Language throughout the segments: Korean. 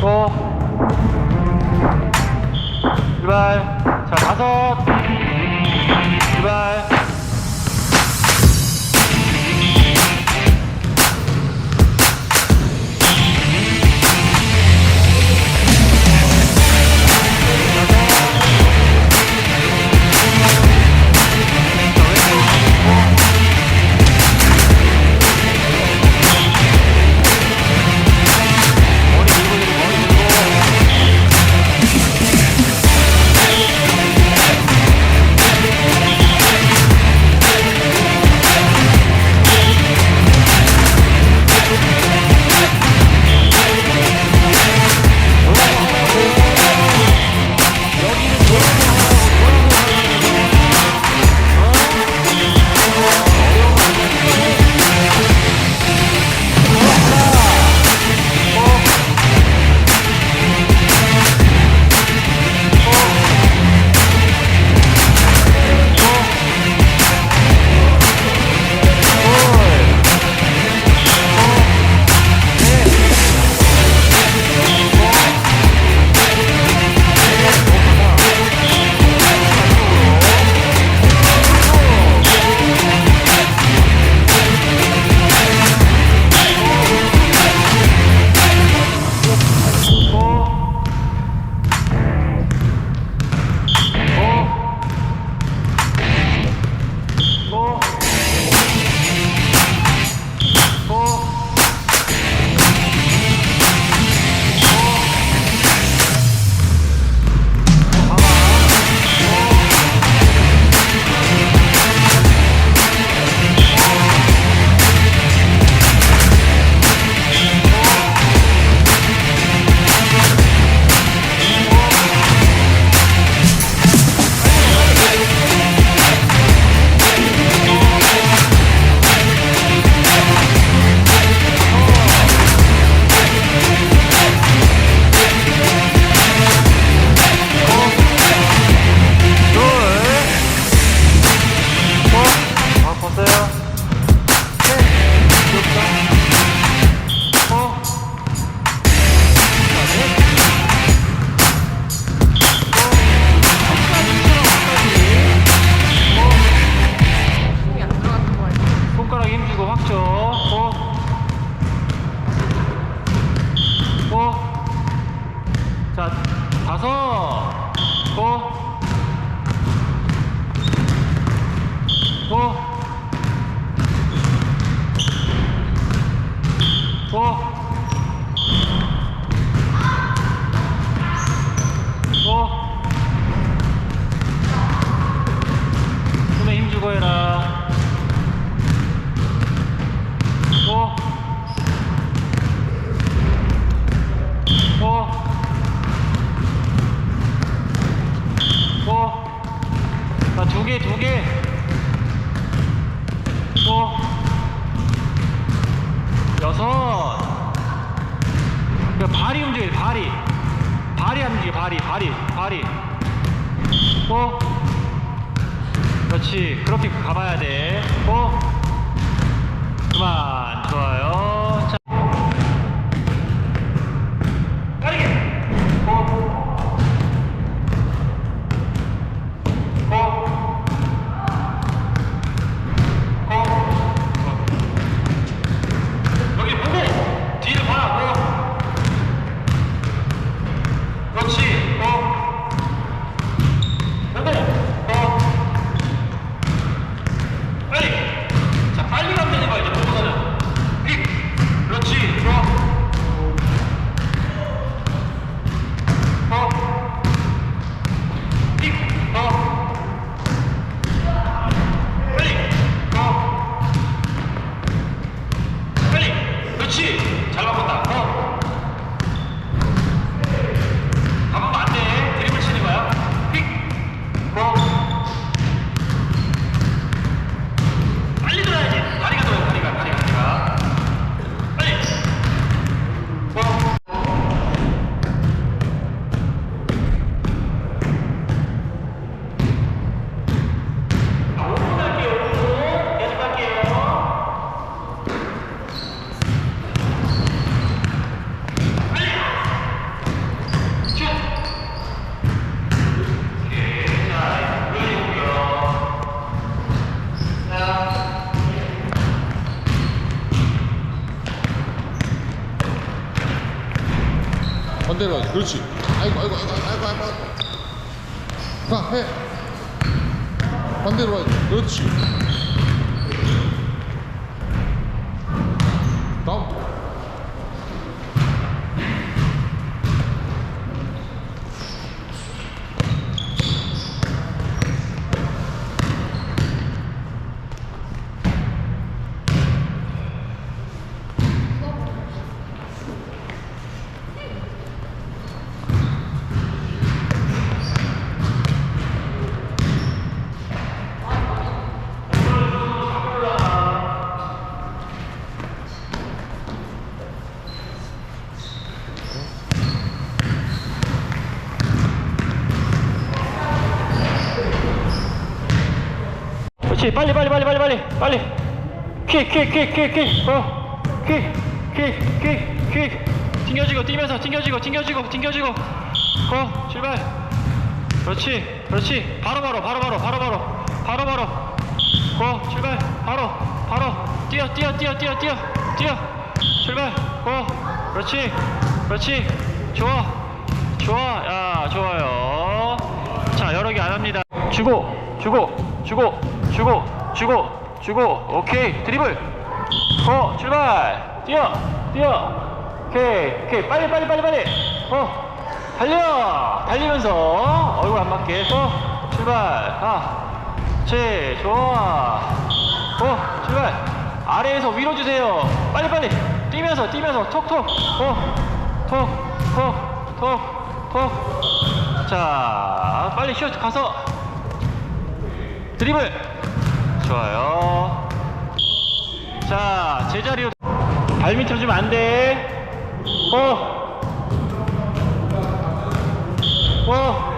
고. 출발. 자 다섯. 출발. 발이 움직여 발이. 발이 움직여. 발이 발이 발이. 어? 그렇지. 그렇게 가봐야 돼어? 그만. 좋아요. 그렇지. 아이고, 아이고, 아이고, 아이고, 아이고. 가, 해. 반대로 하지. 그렇지. 그렇지. 빨리 빨리 빨리 빨리 빨리 빨리. 킥킥킥킥킥어킥킥킥킥. 어. 튕겨지고 뛰면서 튕겨지고 튕겨지고 튕겨지고. 어 출발. 그렇지 그렇지. 바로바로 바로바로 바로바로. 바로바로. 어 출발. 바로 바로. 뛰어 뛰어 뛰어 뛰어 뛰어 뛰어. 출발. 어 그렇지 그렇지. 좋아 좋아. 야 좋아요. 자 여러 개 안 합니다. 주고 주고 주고. 주고 주고 주고. 오케이. 드리블. 어 출발. 뛰어 뛰어. 오케이 오케이. 빨리 빨리 빨리 빨리. 어 달려. 달리면서 얼굴 안 맞게 어 출발. 아제 좋아. 어 출발. 아래에서 위로 주세요. 빨리 빨리. 뛰면서 뛰면서. 톡톡. 어톡톡톡톡자 빨리 쉬어 가서 드리블 좋아요 자 제자리로 발 밑으로 주면 안돼 어 어. 어.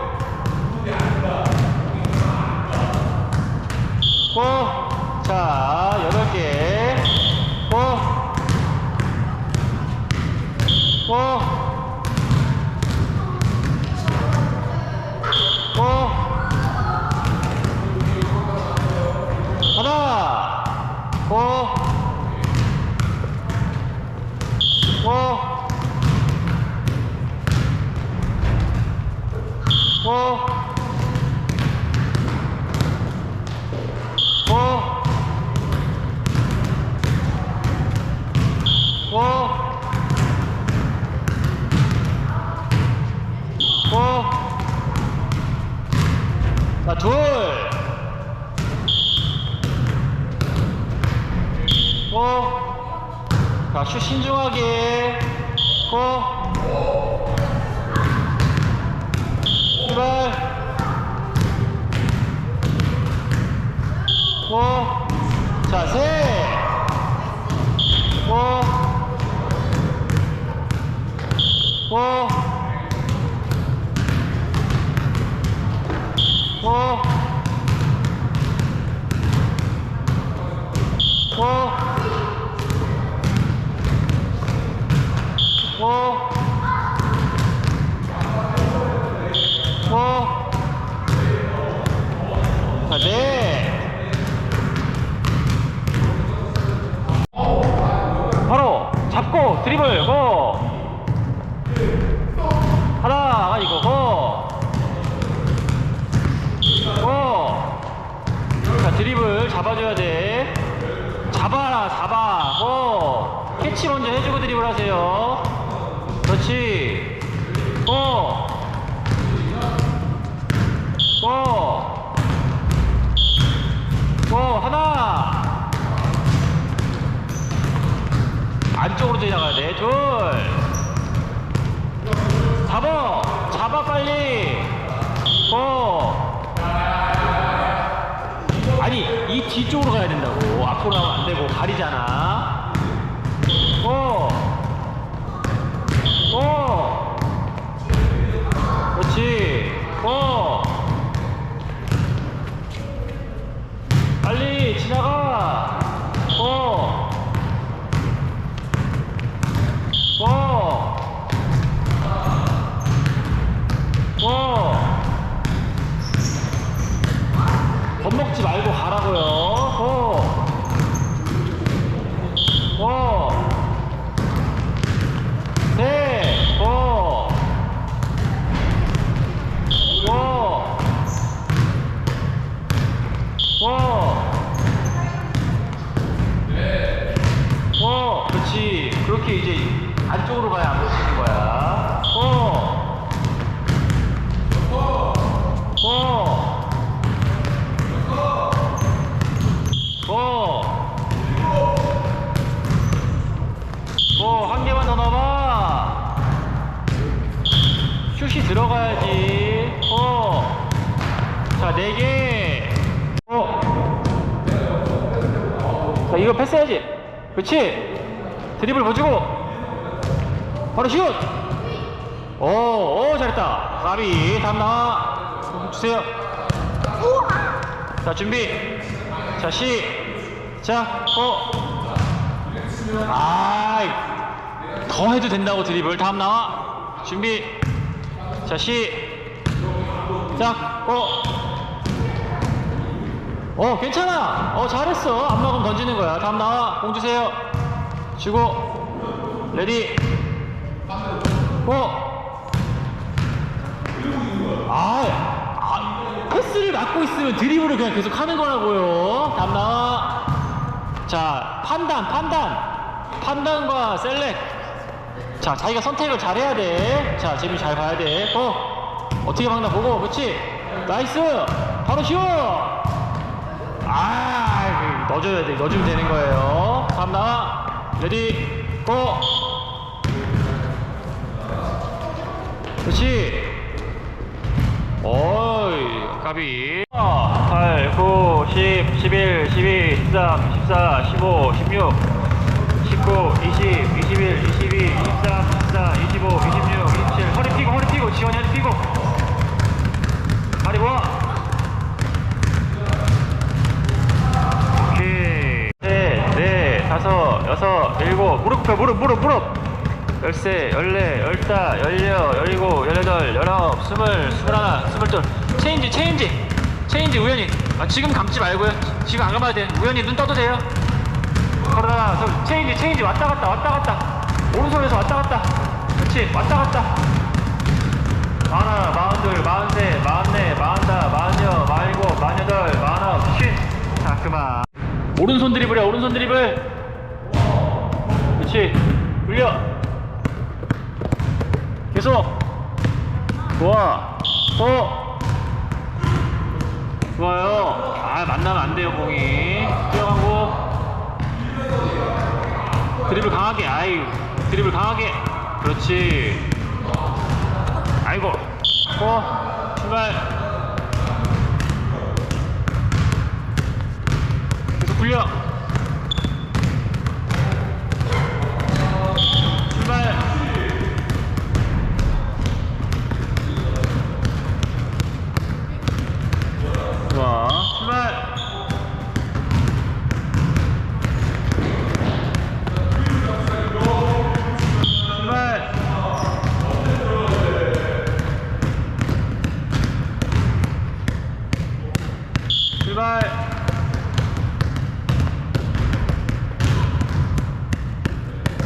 고 캐치 먼저 해주고 드리블 하세요. 그렇지 고 고! 고! 하나! 안쪽으로 지나가야 돼. 둘! 잡아! 잡아, 빨리! 고! 아니, 이 뒤쪽으로 가야 된다고. 앞으로 가면 안 되고, 가리잖아. 고! 고! 그렇지. 고! 빨리 지나가. 고! 고! 고! 겁먹지 말고 가라고요. 고! 슛이 들어가야지. 어. 자, 네 개. 어. 자, 이거 패스해야지. 그렇지. 드리블 보주고. 바로 슛. 오, 오, 잘했다. 가비, 다음 나와. 주세요. 자, 준비. 자, 시. 자, 어. 아이. 더 해도 된다고 드리블. 다음 나와. 준비. 자, 시. 자, 어. 어, 괜찮아. 어, 잘했어. 안 막으면 던지는 거야. 다음 나와. 공 주세요. 주고. 레디. 고. 아, 아, 패스를 막고 있으면 드리블을 그냥 계속 하는 거라고요. 다음 나와. 자, 판단, 판단. 판단과 셀렉. 자, 자기가 선택을 잘 해야 돼. 자, 재미 잘 봐야 돼. 어, 어떻게 막나 보고, 그렇지? 나이스. 바로 쉬워. 아, 넣어줘야 돼. 넣어주면 되는 거예요. 다음 나와. 레디, 고. 그렇지. 어이, 가비. 8, 9, 10, 11, 12, 13, 14, 15, 16, 19, 20, 21, 22, 23, 24, 25, 26, 27. 허리 피고, 허리 피고, 지원이 허리 피고. 다리 모아. 오케이. 셋, 넷, 다섯, 여섯, 일곱. 무릎 펴, 무릎, 무릎, 무릎. 열세, 열네, 열다, 열여, 열일곱, 열여덟, 열아홉, 스물, 스물하나, 스물둘. 체인지, 체인지. 체인지 우연히. 아, 지금 감지 말고요. 지금 안 감아도 돼. 우연히 눈 떠도 돼요. 저 체인지, 체인지 왔다 갔다, 왔다 갔다. 오른손에서 왔다 갔다. 그렇지, 왔다 갔다. 마하나, 마흔둘, 마흔셋, 마흔넷, 마흔다, 마흔여, 마흔일곱, 마흔여덟, 마흔아홉, 쉰. 자, 그만. 오른손 드리블이야, 오른손 드리블. 그렇지. 돌려. 계속. 좋아. 또. 좋아요. 아, 만나면 안 돼요, 공이. 뛰어가고. 드리블 강하게. 아이, 드리블 강하게. 그렇지. 아이고. 고. 출발. 계속 굴려. 출발. 좋아. 출발. 출발. 출발.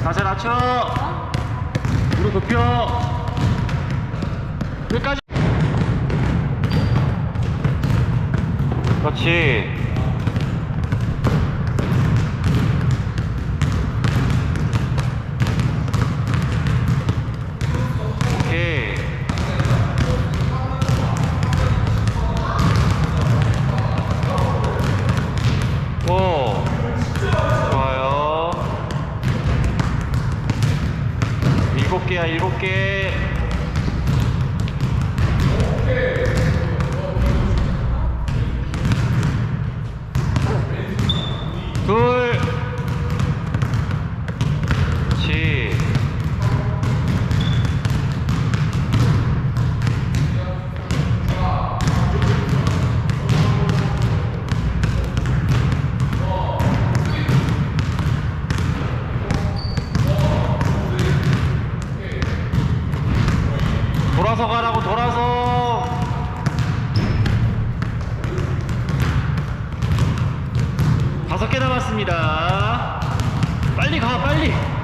자세 낮춰. 무릎 굽혀. 끝까지. 그렇지. 오케이. 오. 좋아요. 일곱 개야, 일곱 개. 둘. 그렇지. 돌아서 가라고 돌아서 남았습니다. 빨리 가 빨리